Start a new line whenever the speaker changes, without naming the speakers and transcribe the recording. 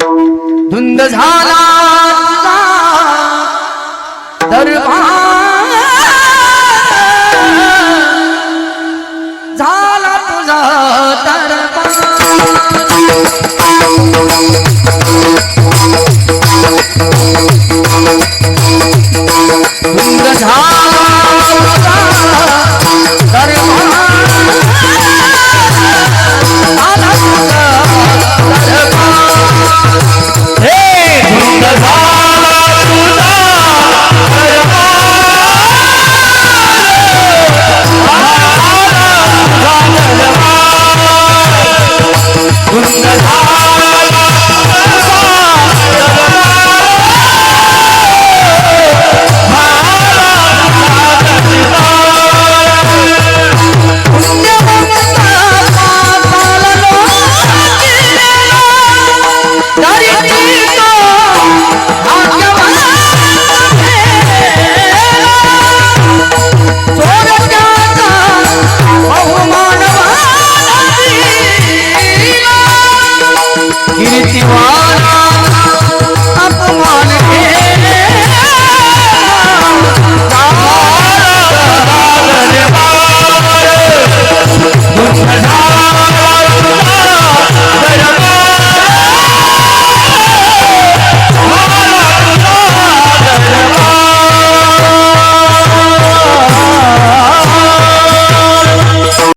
धुंद झाला. दरबार झाला तुझा तर Iwa